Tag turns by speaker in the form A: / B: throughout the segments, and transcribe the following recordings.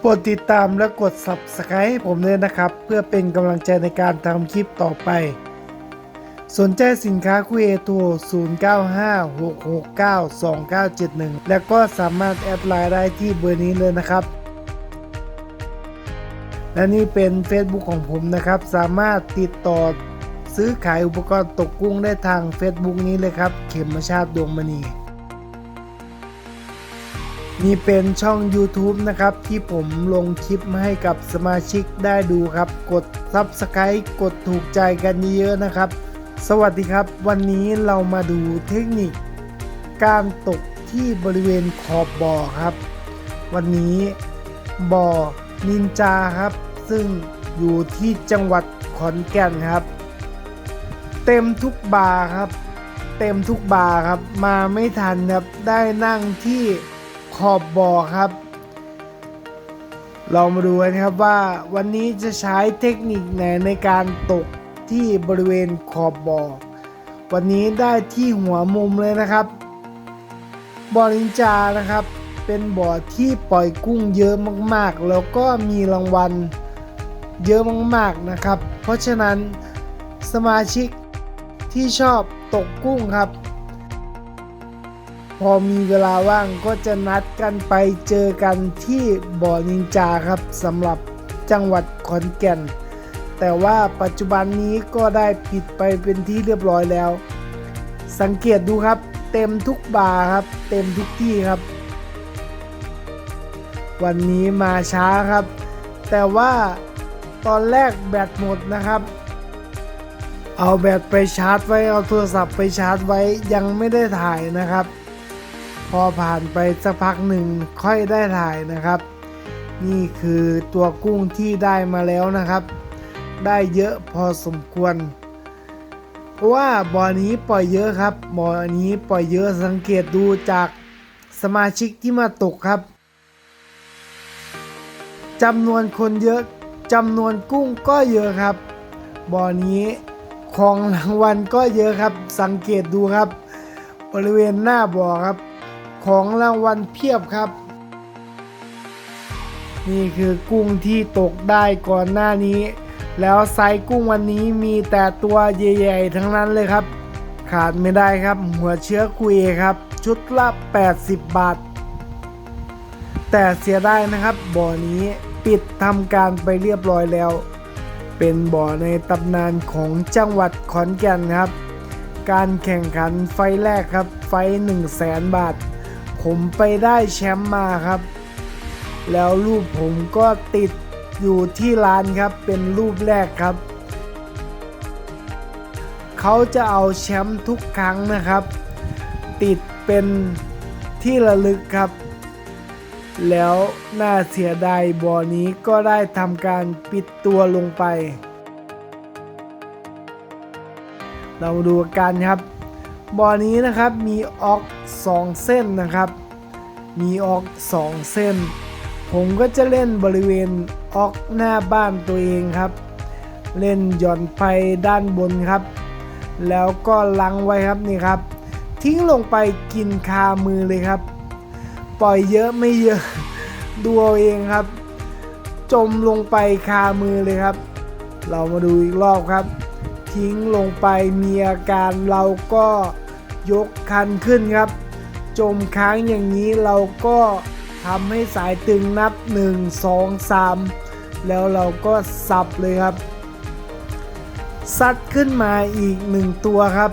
A: โปรดติดตามและกด Subscribe ให้ผมด้วยนะครับ เพื่อเป็นกำลังใจในการทำคลิปต่อไป สนใจสินค้าคุยเอโทร0956692971 และก็สามารถแอดไลน์ได้ที่เบอร์นี้เลยนะครับ และนี่เป็น Facebook ของผมนะครับ สามารถติดต่อซื้อขายอุปกรณ์ตกกุ้งได้ทาง Facebook นี้เลยครับ เข็มชาติดวงมณี นี่เป็นช่อง YouTube นะครับ ที่ผมลงคลิปมาให้กับสมาชิกได้ดูครับ กด Subscribe กดถูกใจกันเยอะนะครับ สวัสดีครับ วันนี้เรามาดูเทคนิค การตกที่บริเวณขอบบ่อครับ วันนี้บ่อนินจาครับ ซึ่งอยู่ที่จังหวัดขอนแก่นครับ เต็มทุกบาร์ครับ เต็มทุกบาร์ครับ มาไม่ทันครับ ได้นั่งที่ ขอบบ่อครับ เรามาดูกันครับว่าวันนี้จะใช้เทคนิคไหนในการตกที่บริเวณขอบบ่อ วันนี้ได้ที่หัวมุมเลยนะครับบ่อนินจานะครับ เป็นบ่อที่ปล่อยกุ้งเยอะมากๆ แล้วก็มีรางวัลเยอะมากๆนะครับ เพราะฉะนั้นสมาชิกที่ชอบตกกุ้งครับ พอมีเวลาว่างก็จะนัดกันไปเจอกันที่บ่อนินจาครับสำหรับจังหวัดขอนแก่น แต่ว่าปัจจุบันนี้ก็ได้ปิดไปเป็นที่เรียบร้อยแล้ว สังเกตดูครับเต็มทุกบาร์ครับ เต็มทุกที่ครับ วันนี้มาช้าครับ แต่ว่าตอนแรกแบตหมดนะครับ เอาแบตไปชาร์จไว้เอาโทรศัพท์ไปชาร์จไว้ยังไม่ได้ถ่ายนะครับ พอผ่านไปสักพักหนึ่งค่อยได้ถ่ายนะครับ นี่คือตัวกุ้งที่ได้มาแล้วนะครับ ได้เยอะพอสมควร เพราะว่าบ่อนี้ปล่อยเยอะครับบ่อนี้ปล่อยเยอะสังเกตดูจากสมาชิกที่มาตกครับจำนวนคนเยอะจำนวนกุ้งก็เยอะครับบ่อนี้ของรางวัลก็เยอะครับ สังเกตดูครับ บริเวณหน้าบ่อครับ ของรางวัลเพียบครับ นี่คือกุ้งที่ตกได้ก่อนหน้านี้ แล้วไซส์กุ้งวันนี้มีแต่ตัวใหญ่ๆทั้งนั้นเลยครับ ขาดไม่ได้ครับ หัวเชื้อคุยครับ ชุดละ 80 บาท แต่เสียไดายนะครับบ่อนี้ปิดทำการไปเรียบร้อยแล้ว เป็นบ่อในตำนานของจังหวัดขอนแก่นครับการแข่งขันไฟแรกครับ ไฟ 1 0 0 0 0แสนบาท ผมไปได้แชมป์มาครับ แล้วรูปผมก็ติดอยู่ที่ร้านครับเป็นรูปแรกครับ เขาจะเอาแชมป์ทุกครั้งนะครับ ติดเป็นที่ระลึกครับ แล้วน่าเสียดายบ่อนี้ก็ได้ทำการปิดตัวลงไป เรามาดูกันครับ บ่อนี้นะครับมีออก2เส้นนะครับ มีออก2เส้น ผมก็จะเล่นบริเวณออกหน้าบ้านตัวเองครับ เล่นหย่อนไปด้านบนครับ แล้วก็ลังไว้ครับนี่ครับ ทิ้งลงไปกินคามือเลยครับ ปล่อยเยอะไม่เยอะดูเอาเองครับ จมลงไปคามือเลยครับ เรามาดูอีกรอบครับ ทิ้งลงไปมีอาการเราก็ ยกคันขึ้นครับ จมค้างอย่างนี้เราก็ทำให้สายตึงนับ 1 2 3 แล้วเราก็สับเลยครับ ซัดขึ้นมาอีกหนึ่งตัวครับ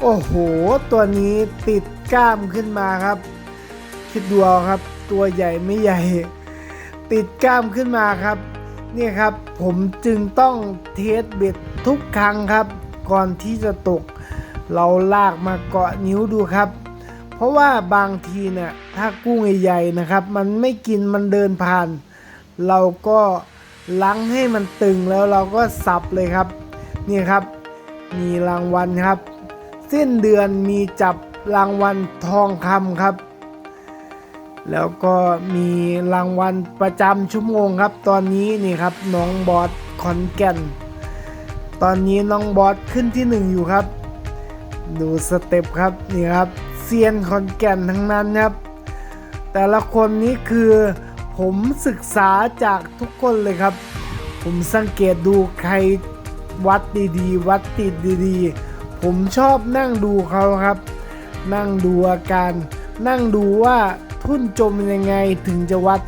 A: โอ้โห ตัวนี้ติดกล้ามขึ้นมาครับ คิดดูเอาครับ ตัวใหญ่ไม่ใหญ่ ติดกล้ามขึ้นมาครับ นี่ครับผมจึงต้องเทสเบ็ดทุกครั้งครับ ก่อนที่จะตก เราลากมาเกาะนิ้วดูครับ เพราะว่าบางทีเนี่ยถ้ากุ้งใหญ่ๆนะครับ มันไม่กินมันเดินผ่าน เราก็ลังให้มันตึงแล้วเราก็สับเลยครับ นี่ครับ มีรางวัลครับ สิ้นเดือนมีจับรางวัลทองคำครับ แล้วก็มีรางวัลประจำชั่วโมงครับ ตอนนี้นี่ครับน้องบอสขอนแก่น ตอนนี้น้องบอสขึ้นที่หนึ่งอยู่ครับ ดูสเต็ปครับนี่ครับเซียนขอนแก่นทั้งนั้นครับ แต่ละคนนี้คือผมศึกษาจากทุกคนเลยครับ ผมสังเกตดูใครวัดดีๆ วัดติดดีๆ ผมชอบนั่งดูเขาครับ นั่งดูอาการ นั่งดูว่าทุ่นจมยังไงถึงจะวัด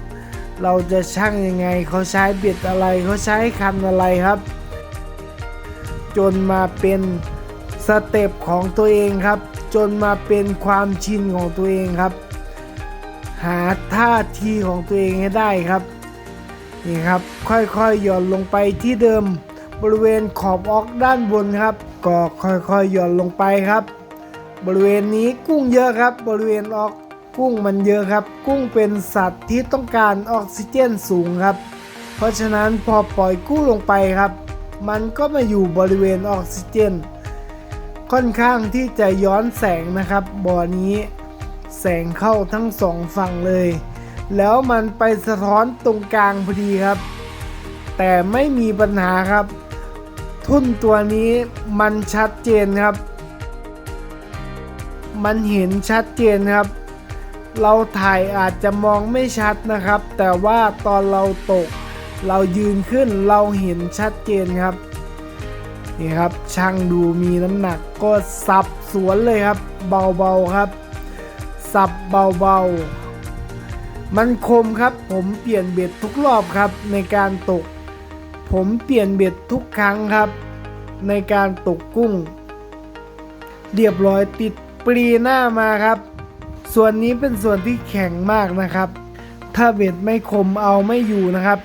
A: เราจะชั่งยังไงเขาใช้เบ็ดอะไรเขาใช้คันอะไรครับ จนมาเป็น สเต็ปของตัวเองครับ จนมาเป็นความชินของตัวเองครับ หาท่าทีของตัวเองให้ได้ครับนี่ครับ ค่อยๆหย่อนลงไปที่เดิม บริเวณขอบออกด้านบนครับ ก็ค่อยๆหย่อนลงไปครับ บริเวณนี้กุ้งเยอะครับ บริเวณออกกุ้งมันเยอะครับ กุ้งเป็นสัตว์ที่ต้องการออกซิเจนสูงครับ เพราะฉะนั้นพอปล่อยกุ้งลงไปครับ มันก็มาอยู่บริเวณออกซิเจน ค่อนข้างที่จะย้อนแสงนะครับบ่อนี้แสงเข้าทั้งสองฝั่งเลย แล้วมันไปสะท้อนตรงกลางพอดีครับ แต่ไม่มีปัญหาครับ ทุ่นตัวนี้มันชัดเจนครับ มันเห็นชัดเจนครับ เราถ่ายอาจจะมองไม่ชัดนะครับ แต่ว่าตอนเราตก เรายืนขึ้นเราเห็นชัดเจนครับ นี่ครับช่างดูมีน้ำหนักก็สับสวนเลยครับ เบาๆครับ สับเบาๆ มันคมครับ ผมเปลี่ยนเบ็ดทุกรอบครับ ในการตก ผมเปลี่ยนเบ็ดทุกครั้งครับ ในการตกกุ้ง เรียบร้อยติดปรีหน้ามาครับ ส่วนนี้เป็นส่วนที่แข็งมากนะครับ ถ้าเบ็ดไม่คมเอาไม่อยู่นะครับ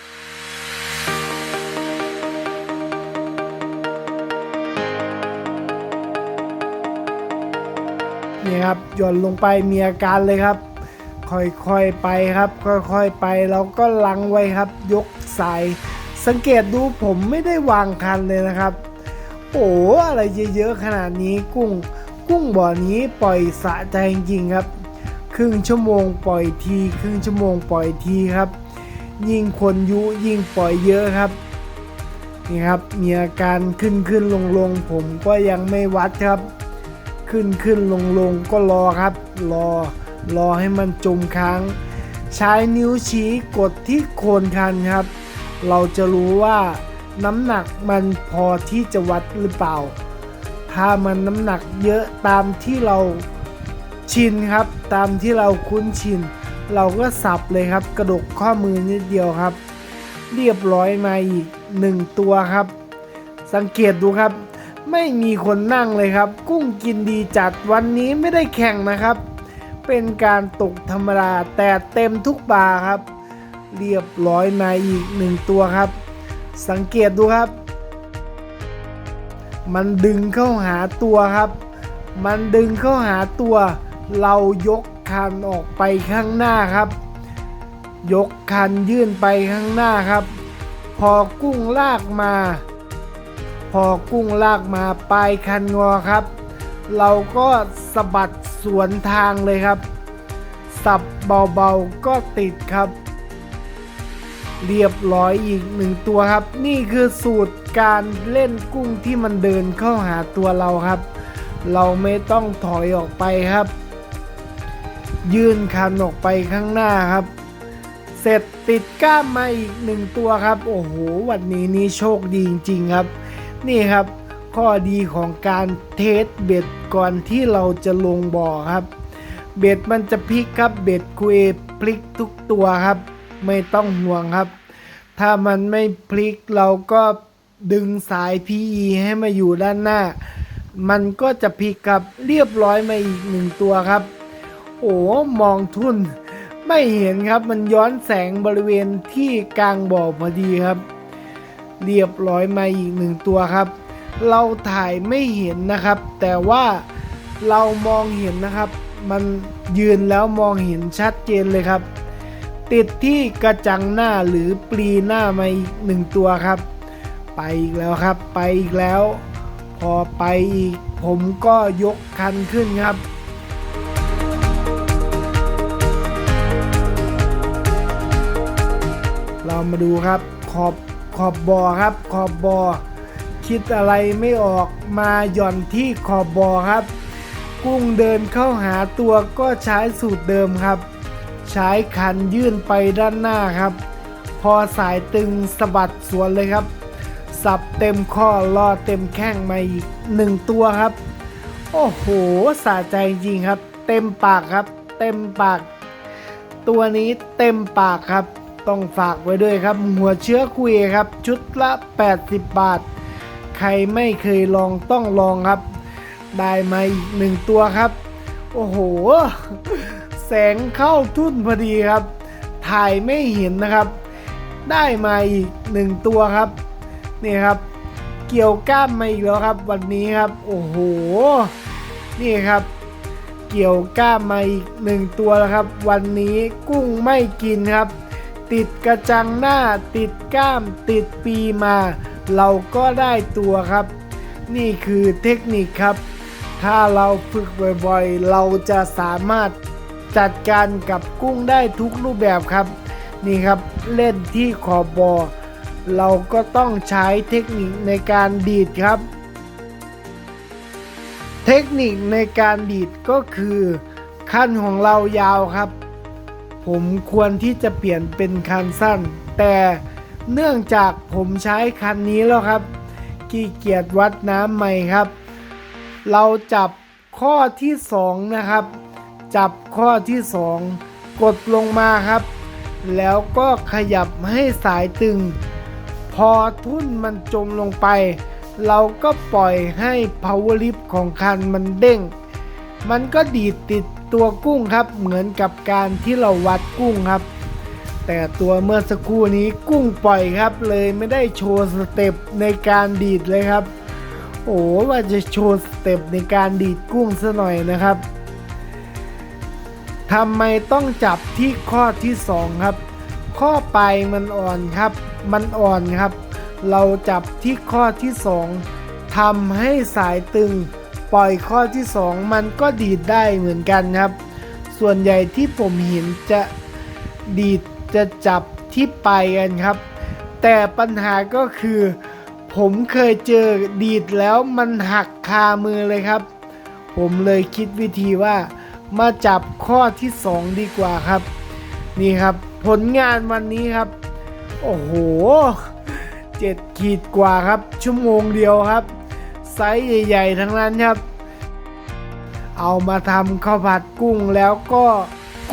A: นี่ครับหย่อนลงไปมีอาการเลยครับ ค่อยๆไปครับ ค่อยๆไปแล้วก็ลังไว้ครับ ยกสายสังเกตดูผมไม่ได้วางคันเลยนะครับ โอ้อะไรเยอะๆขนาดนี้กุ้ง กุ้งบ่อนี้ปล่อยสะใจจริงครับ ครึ่งชั่วโมงปล่อยที ครึ่งชั่วโมงปล่อยทีครับ ยิ่งคนยุยิ่งปล่อยเยอะครับนี่ครับมีอาการขึ้นขึ้นลงลงผมก็ยังไม่วัดครับ ขึ้นขึ้นลงลงก็รอครับ รอรอให้มันจมค้าง ใช้นิ้วชี้กดที่โคนคันครับ เราจะรู้ว่าน้ำหนักมันพอที่จะวัดหรือเปล่า ถ้ามันน้ำหนักเยอะตามที่เราชินครับ ตามที่เราคุ้นชิน เราก็สับเลยครับ กระดกข้อมือนิดเดียวครับ เรียบร้อยมาอีกหนึ่งตัวครับ สังเกตดูครับ ไม่มีคนนั่งเลยครับ กุ้งกินดีจัดวันนี้ไม่ได้แข่งนะครับ เป็นการตกธรรมดาแต่เต็มทุกบาครับ เรียบร้อยมาอีกหนึ่งตัวครับ สังเกตดูครับ มันดึงเข้าหาตัวครับ มันดึงเข้าหาตัว เรายกคันออกไปข้างหน้าครับ ยกคันยื่นไปข้างหน้าครับ พอกุ้งลากมา พอกุ้งลากมาปลายคันงอครับ เราก็สะบัดสวนทางเลยครับ สับเบาๆก็ติดครับ เรียบร้อยอีกหนึ่งตัวครับ นี่คือสูตรการเล่นกุ้งที่มันเดินเข้าหาตัวเราครับ เราไม่ต้องถอยออกไปครับ ยื่นคันออกไปข้างหน้าครับเสร็จติดก้ามมาอีกหนึ่งตัวครับ โอ้โห วันนี้นี่โชคดีจริง ๆ ครับ นี่ครับ ข้อดีของการเทสเบ็ดก่อนที่เราจะลงบ่อครับ เบ็ดมันจะพลิกครับเบ็ดคุยพลิกทุกตัวครับ ไม่ต้องห่วงครับ ถ้ามันไม่พลิกเราก็ดึงสาย PE ให้มาอยู่ด้านหน้า มันก็จะพลิกครับเรียบร้อยมาอีกหนึ่งตัวครับ โอ้มองทุ่น ไม่เห็นครับมันย้อนแสงบริเวณที่กลางบ่อพอดีครับ เรียบร้อยมาอีกหนึ่งตัวครับ เราถ่ายไม่เห็นนะครับ แต่ว่าเรามองเห็นนะครับ มันยืนแล้วมองเห็นชัดเจนเลยครับ ติดที่กระจังหน้าหรือปลีหน้ามาอีกหนึ่งตัวครับ ไปอีกแล้วครับ ไปอีกแล้ว พอไปอีก ผมก็ยกคันขึ้นครับเรามาดูครับขอบ ขอบบอครับขอบบอคิดอะไรไม่ออกมาหย่อนที่ขอบบอครับ กุ้งเดินเข้าหาตัวก็ใช้สูตรเดิมครับ ใช้คันยื่นไปด้านหน้าครับ พอสายตึงสะบัดสวนเลยครับ สับเต็มข้อล่อเต็มแข้งมาอีกหนึ่งตัวครับ โอ้โหสะใจจริงครับ เต็มปากครับ เต็มปาก ตัวนี้เต็มปากครับ ต้องฝากไว้ด้วยครับ หัวเชื้อคุยครับ ชุดละ 80 บาท ใครไม่เคยลองต้องลองครับ ได้มาอีกหนึ่งตัวครับ โอ้โห แสงเข้าทุ่นพอดีครับ ถ่ายไม่เห็นนะครับ ได้มาอีกหนึ่งตัวครับ นี่ครับ เกี่ยวกล้ามมาอีกแล้วครับ วันนี้ครับ โอ้โห นี่ครับเกี่ยวกล้ามมาอีกหนึ่งตัวแล้วครับ วันนี้กุ้งไม่กินครับ ติดกระจังหน้า ติดก้าม ติดปีมา เราก็ได้ตัวครับ นี่คือเทคนิคครับ ถ้าเราฝึกบ่อยๆ เราจะสามารถจัดการกับกุ้งได้ทุกรูปแบบครับ นี่ครับเล่นที่ขอบบอเราก็ต้องใช้เทคนิคในการดีดครับ เทคนิคในการดีดก็คือคันของเรายาวครับ ผมควรที่จะเปลี่ยนเป็นคันสั้น แต่เนื่องจากผมใช้คันนี้แล้วครับขี้เกียจวัดน้ำใหม่ครับ เราจับข้อที่สองนะครับ จับข้อที่สองกดลงมาครับ แล้วก็ขยับให้สายตึง พอทุ่นมันจมลงไป เราก็ปล่อยให้ power lift ของคันมันเด้ง มันก็ดีดติด ตัวกุ้งครับ เหมือนกับการที่เราวัดกุ้งครับ แต่ตัวเมื่อสักครู่นี้กุ้งปล่อยครับ เลยไม่ได้โชว์สเต็ปในการดีดเลยครับ โอ้ว่าจะโชว์สเต็ปในการดีดกุ้งซะหน่อยนะครับทำไมต้องจับที่ข้อที่สองครับ ข้อปลายมันอ่อนครับ มันอ่อนครับ เราจับที่ข้อที่สองทำให้สายตึง ปล่อยข้อที่สองมันก็ดีดได้เหมือนกันครับ ส่วนใหญ่ที่ผมเห็นจะดีดจะจับที่ปลายกันครับ แต่ปัญหาก็คือ ผมเคยเจอดีดแล้วมันหักคามือเลยครับ ผมเลยคิดวิธีว่ามาจับข้อที่สองดีกว่าครับ นี่ครับผลงานวันนี้ครับ โอ้โหเจ็ดขีดกว่าครับ ชั่วโมงเดียวครับ ไซส์ใหญ่ๆ ทั้งนั้นครับ เอามาทำข้าวผัดกุ้งแล้วก็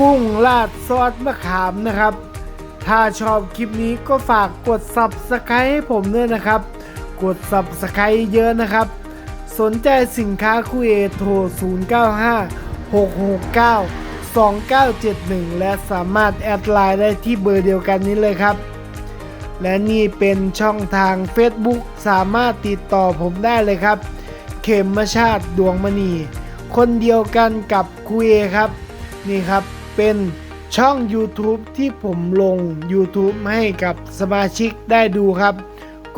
A: กุ้งราดซอสมะขามนะครับ ถ้าชอบคลิปนี้ก็ฝากกด Subscribe ให้ผมด้วยนะครับ กด Subscribe เยอะนะครับ สนใจสินค้าคุยเอโทร 095 669 2971 และสามารถแอดไลน์ได้ที่เบอร์เดียวกันนี้เลยครับ และนี่เป็นช่องทาง Facebook สามารถติดต่อผมได้เลยครับ เข็มมชาติดวงมณี คนเดียวกันกับคุยครับ นี่ครับเป็นช่อง YouTube ที่ผมลง YouTube ให้กับสมาชิกได้ดูครับ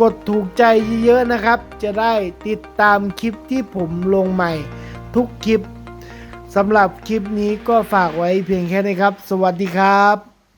A: กดถูกใจเยอะๆนะครับ จะได้ติดตามคลิปที่ผมลงใหม่ ทุกคลิปสำหรับคลิปนี้ก็ฝากไว้เพียงแค่นี้ครับ สวัสดีครับ